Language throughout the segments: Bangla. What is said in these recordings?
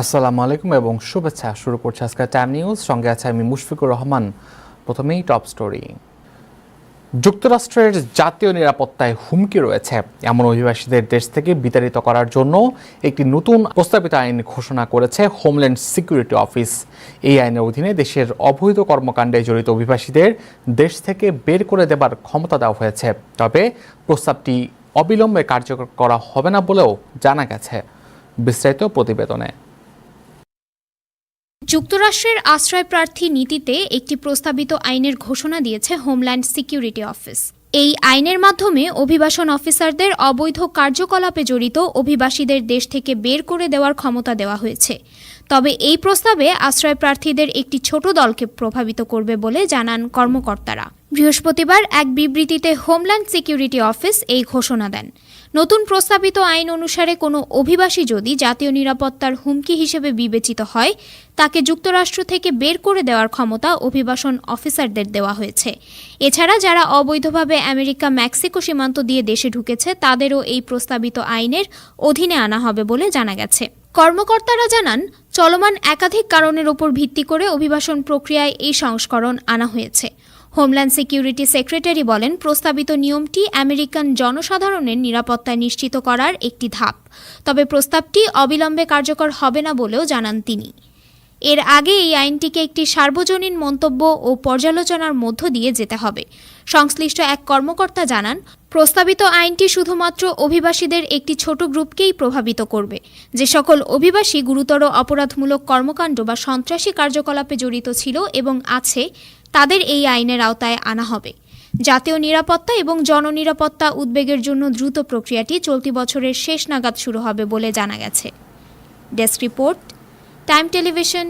আসসালামু আলাইকুম এবং শুভেচ্ছা। শুরু করছে আজকের টাইম নিউজ সঙ্গে আছে আমি মুশফিকুর রহমান। প্রথমেই টপ স্টোরি যুক্তরাষ্ট্রের জাতীয় নিরাপত্তায় হুমকি রয়েছে। এমন অভিবাসীদের দেশ থেকে বিতাড়িত করার জন্য একটি নতুন প্রস্তাবিত আইন ঘোষণা করেছে হোমল্যান্ড সিকিউরিটি অফিস এই আইনের অধীনে দেশের অবৈধ কর্মকাণ্ডে জড়িত অভিবাসীদের দেশ থেকে বের করে দেবার ক্ষমতা দেওয়া হয়েছে। তবে প্রস্তাবটি অবিলম্বে কার্যকর করা হবে না বলেও জানা গেছে। বিস্তারিত প্রতিবেদনে। যুক্তরাষ্ট্রের আশ্রয়প্রার্থী নীতিতে একটি প্রস্তাবিত আইনের ঘোষণা দিয়েছে হোমল্যান্ড সিকিউরিটি অফিস। এই আইনের মাধ্যমে অভিবাসন অফিসারদের অবৈধ কার্যকলাপে জড়িত অভিবাসীদের দেশ থেকে বের করে দেওয়ার ক্ষমতা দেওয়া হয়েছে। তবে এই প্রস্তাবে আশ্রয়প্রার্থীদের একটি ছোট দলকে প্রভাবিত করবে বলে জানান কর্মকর্তারা। বৃহস্পতিবার এক বিবৃতিতে হোমল্যান্ড সিকিউরিটি অফিস এই ঘোষণা দেন। নতুন প্রস্তাবিত আইন অনুসারে কোনো অভিবাসী যদি জাতীয় নিরাপত্তার হুমকি হিসেবে বিবেচিত হয়, তাকে যুক্তরাষ্ট্র থেকে বের করে দেওয়ার ক্ষমতা অভিবাসন অফিসারদের দেওয়া হয়েছে। এছাড়া যারা অবৈধভাবে আমেরিকা মেক্সিকো সীমান্ত দিয়ে দেশে ঢুকেছে, তাদেরও এই প্রস্তাবিত আইনের অধীনে আনা হবে বলে জানা গেছে। কর্মকর্তারা জানান, চলমান একাধিক কারণের ওপর ভিত্তি করে অভিবাসন প্রক্রিয়ায় এই সংস্করণ আনা হয়েছে। হোমল্যান্ড সিকিউরিটি সেক্রেটারি বলেন, প্রস্তাবিত নিয়মটি আমেরিকান জনসাধারণের নিরাপত্তা নিশ্চিত করার একটি ধাপ। তবে প্রস্তাবটি অবিলম্বে কার্যকর হবে না বলেও জানান তিনি। এর আগে এই আইনটিকে একটি সার্বজনীন মন্তব্য ও পর্যালোচনার মধ্য দিয়ে যেতে হবে। সংশ্লিষ্ট এক কর্মকর্তা জানান প্রস্তাবিত আইনটি শুধুমাত্র অভিবাসীদের একটি ছোট গ্রুপকেই প্রভাবিত করবে। যে সকল অভিবাসী গুরুতর অপরাধমূলক কর্মকাণ্ড বা সন্ত্রাসী কার্যকলাপে জড়িত ছিল এবং আছে, তাদের এই আইনের আওতায় আনা হবে। জাতীয় নিরাপত্তা এবং জননিরাপত্তা উদ্বেগের জন্য দ্রুত প্রক্রিয়াটি চলতি বছরের শেষ নাগাদ শুরু হবে বলে জানা গেছে। Desk report, time television,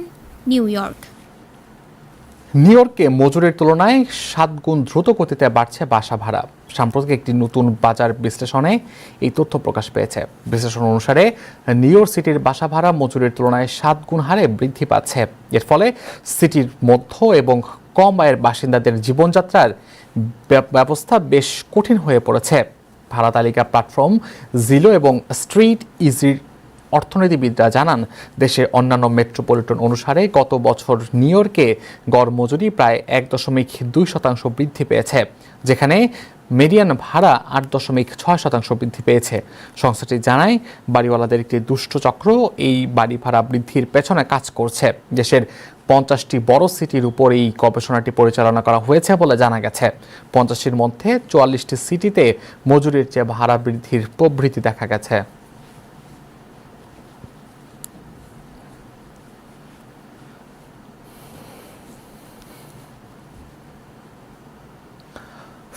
New York. New ইয়র্কে মজুরির তুলনায় সাত গুণ দ্রুত গতিতে বাড়ছে বাসা ভাড়া। সাম্প্রতিক একটি নতুন বাজার বিশ্লেষণে এই তথ্য প্রকাশ পেয়েছে। বিশ্লেষণ অনুসারে, নিউ ইয়র্ক সিটির বাসা ভাড়া মজুরির তুলনায় সাত গুণ হারে বৃদ্ধি পাচ্ছে। এর ফলে সিটির মধ্য এবং কম আয়ের বাসিন্দাদের জীবনযাত্রার ব্যবস্থা বেশ কঠিন হয়ে পড়েছে। ভাড়া তালিকা প্ল্যাটফর্ম জিলো এবং স্ট্রিট ইজির অর্থনীতিবিদরা জানান, দেশের অন্যান্য মেট্রোপলিটন অনুসারে গত বছর নিউ ইয়র্কে গড় মজুরি প্রায় এক দশমিক দুই শতাংশ বৃদ্ধি পেয়েছে, যেখানে মেডিয়ান ভাড়া আট দশমিক ছয় শতাংশ বৃদ্ধি পেয়েছে। সংস্থাটি জানায়, বাড়িওয়ালাদের একটি দুষ্ট চক্র এই বাড়ি ভাড়া বৃদ্ধির পেছনে কাজ করছে। দেশের পঞ্চাশটি বড় সিটির উপর এই গবেষণাটি পরিচালনা করা হয়েছে বলে জানা গেছে। পঞ্চাশটির মধ্যে চুয়াল্লিশটি সিটিতে মজুরির চেয়ে ভাড়া বৃদ্ধির প্রবৃদ্ধি দেখা গেছে।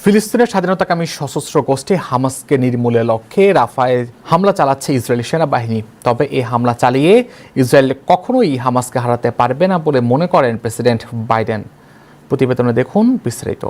ফিলিস্তিনের স্বাধীনতাকামী সশস্ত্র গোষ্ঠী হামাসকে নির্মূলের লক্ষ্যে রাফায় হামলা চালাচ্ছে ইসরায়েলি সেনাবাহিনী। তবে এই হামলা চালিয়ে ইসরায়েল কখনোই হামাসকে হারাতে পারবে না বলে মনে করেন প্রেসিডেন্ট বাইডেন। প্রতিবেদনে দেখুন বিস্তারিত।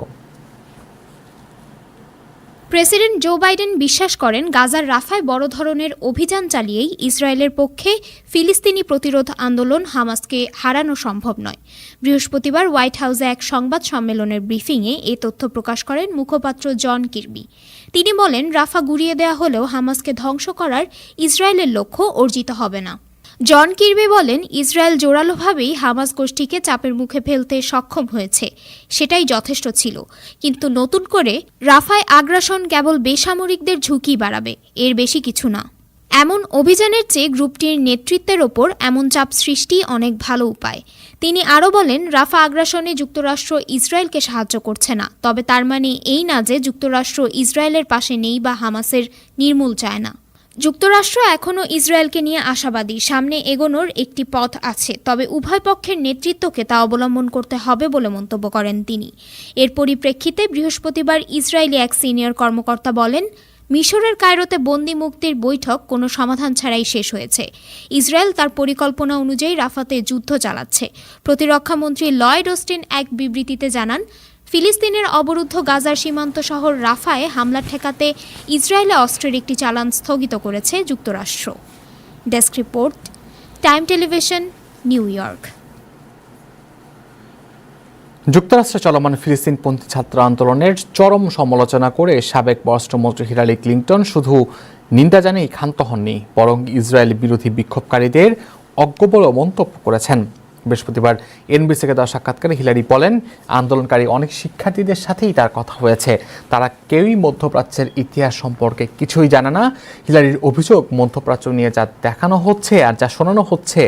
প্রেসিডেন্ট জো বাইডেন বিশ্বাস করেন গাজার রাফায় বড় ধরনের অভিযান চালিয়েই ইসরায়েলের পক্ষে ফিলিস্তিনি প্রতিরোধ আন্দোলন হামাসকে হারানো সম্ভব নয়। বৃহস্পতিবার হোয়াইট হাউসে এক সংবাদ সম্মেলনের ব্রিফিংয়ে এ তথ্য প্রকাশ করেন মুখপাত্র জন কির্বি। তিনি বলেন, রাফা গুড়িয়ে দেওয়া হলেও হামাসকে ধ্বংস করার ইসরায়েলের লক্ষ্য অর্জিত হবে না। জন কির্বি বলেন, ইসরায়েল জোরালোভাবেই হামাস গোষ্ঠীকে চাপের মুখে ফেলতে সক্ষম হয়েছে। সেটাই যথেষ্ট ছিল। কিন্তু নতুন করে রাফায় আগ্রাসন কেবল বেসামরিকদের ঝুঁকি বাড়াবে, এর বেশি কিছু না। এমন অভিযানের চেয়ে গ্রুপটির নেতৃত্বের ওপর এমন চাপ সৃষ্টি অনেক ভালো উপায়। তিনি আরও বলেন, রাফা আগ্রাসনে যুক্তরাষ্ট্র ইসরায়েলকে সাহায্য করছে না, তবে তার মানে এই না যে যুক্তরাষ্ট্র ইসরায়েলের পাশে নেই বা হামাসের নির্মূল চায় না। যুক্তরাষ্ট্র এখনও ইসরায়েলকে নিয়ে আশাবাদী। সামনে এগোনোর একটি পথ আছে, তবে উভয় পক্ষের নেতৃত্বকে তা অবলম্বন করতে হবে বলে মন্তব্য করেন তিনি। এর পরিপ্রেক্ষিতে বৃহস্পতিবার ইসরায়েলি এক সিনিয়র কর্মকর্তা বলেন, মিশরের কায়রোতে বন্দি মুক্তির বৈঠক কোনো সমাধান ছাড়াই শেষ হয়েছে। ইসরায়েল তার পরিকল্পনা অনুযায়ী রাফাতে যুদ্ধ চালাচ্ছে। প্রতিরক্ষামন্ত্রী লয়েড ওস্টিন এক বিবৃতিতে জানান ফিলিস্তিনের অবরুদ্ধ গাজার সীমান্ত শহর রাফায় হামলা ঠেকাতে ইসরায়েলে অস্ত্রের একটি চালান স্থগিত করেছে যুক্তরাষ্ট্র। Desk report, time television, New York. যুক্তরাষ্ট্রে চলমান ফিলিস্তিনপন্থী ছাত্র আন্দোলনের চরম সমালোচনা করে সাবেক পররাষ্ট্রমন্ত্রী হিলারি ক্লিন্টন শুধু নিন্দা জানিয়ে ক্ষান্ত হননি, বরং ইসরায়েল বিরোধী বিক্ষোভকারীদের অজ্ঞ বলেও মন্তব্য করেছেন। বৃহস্পতিবার এনবিসিকে দেওয়া সাক্ষাৎকারে হিলারি বলেন, আন্দোলনকারী অনেক শিক্ষার্থীদের সাথেই তার কথা হয়েছে। তারা কেউই মধ্যপ্রাচ্যের ইতিহাস সম্পর্কে কিছুই জানে না। হিলারির অভিযোগ মধ্যপ্রাচ্য নিয়ে যা দেখানো হচ্ছে আর যা শোনানো হচ্ছে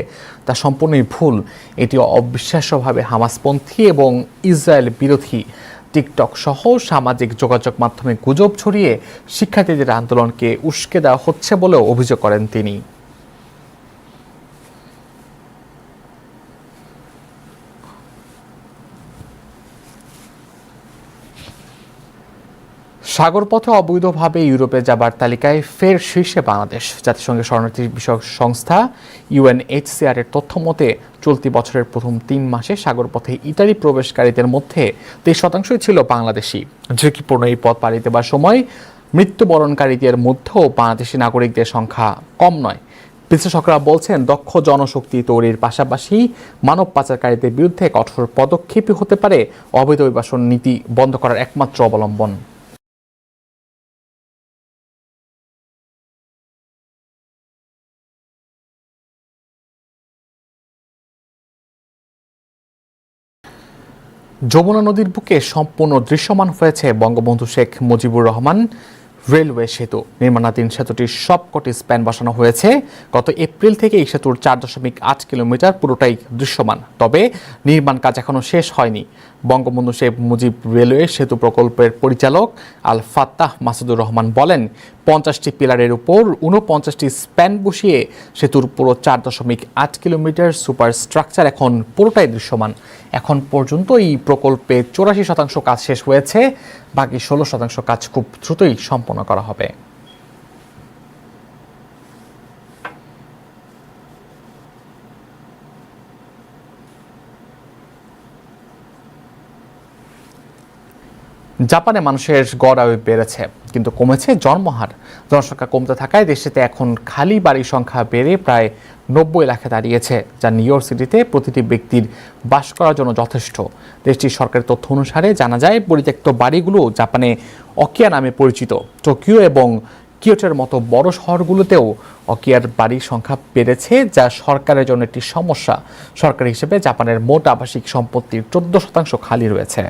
তা সম্পূর্ণই ভুল। এটি অবিশ্বাস্যভাবে হামাসপন্থী এবং ইসরায়েল বিরোধী। টিকটক সহ সামাজিক যোগাযোগ মাধ্যমে গুজব ছড়িয়ে শিক্ষার্থীদের আন্দোলনকে উস্কে দেওয়া হচ্ছে বলেও অভিযোগ করেন তিনি। সাগরপথে অবৈধভাবে ইউরোপে যাবার তালিকায় ফের শীর্ষে বাংলাদেশ। জাতিসংঘের শরণার্থী বিষয়ক সংস্থা ইউএনএইচসিআর এর তথ্য মতে, চলতি বছরের প্রথম তিন মাসে সাগরপথে ইতালি প্রবেশকারীদের মধ্যে তেইশ শতাংশই ছিল বাংলাদেশি। ঝুঁকিপূর্ণ এই পথ পাড়ি দেবার সময় মৃত্যুবরণকারীদের মধ্যেও বাংলাদেশি নাগরিকদের সংখ্যা কম নয়। বিশ্লেষকরা বলছেন, দক্ষ জনশক্তি তৈরির পাশাপাশি মানব পাচারকারীদের বিরুদ্ধে কঠোর পদক্ষেপই হতে পারে। অবৈধ অভিবাসন নীতি বন্ধ করার একমাত্র অবলম্বন। যমুনা নদীর বুকে সম্পূর্ণ দৃশ্যমান হয়েছে বঙ্গবন্ধু শেখ মুজিবুর রহমান রেলওয়ে সেতু। নির্মাণাধীন সেতুটির সবকটি স্প্যান বসানো হয়েছে। গত এপ্রিল থেকে এই সেতুর চার দশমিক আট কিলোমিটার পুরোটাই দৃশ্যমান। তবে নির্মাণ কাজ এখনও শেষ হয়নি। বঙ্গবন্ধু শেখ মুজিব রেলওয়ে সেতু প্রকল্পের পরিচালক আল ফাত্তাহ মাসুদুর রহমান বলেন, পঞ্চাশটি পিলারের উপর উনপঞ্চাশটি স্প্যান বসিয়ে সেতুর পুরো চার দশমিক আট কিলোমিটার সুপার স্ট্রাকচার এখন পুরোটাই দৃশ্যমান। এখন পর্যন্ত এই প্রকল্পে চৌরাশি শতাংশ কাজ শেষ হয়েছে, বাকি ষোলো শতাংশ কাজ খুব দ্রুতই সম্পন্ন করা হবে। জাপানে মানুষের গড় আয়ু বেড়েছে, কিন্তু কমেছে জন্মহার। জনসংখ্যা কমতে থাকায় দেশটিতে এখন খালি বাড়ির সংখ্যা বেড়ে প্রায় নব্বই লাখে দাঁড়িয়েছে, যা নিউ ইয়র্ক সিটিতে প্রতিটি ব্যক্তির বাস করার জন্য যথেষ্ট। দেশটির সরকারের তথ্য অনুসারে জানা যায়, পরিত্যক্ত বাড়িগুলো জাপানে অকিয়া নামে পরিচিত। টোকিও এবং কিয়োটোর মতো বড় শহরগুলোতেও অকিয়ার বাড়ির সংখ্যা বেড়েছে, যা সরকারের জন্য একটি সমস্যা। সরকার হিসেবে জাপানের মোট আবাসিক সম্পত্তির চোদ্দ শতাংশ খালি রয়েছে।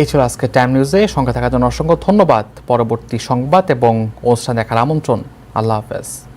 এই ছিল আজকে টাইম নিউজে সঙ্গে থাকার জন্য অসংখ্য ধন্যবাদ। পরবর্তী সংবাদ এবং অনুষ্ঠান দেখার আমন্ত্রণ। আল্লাহ হাফেজ।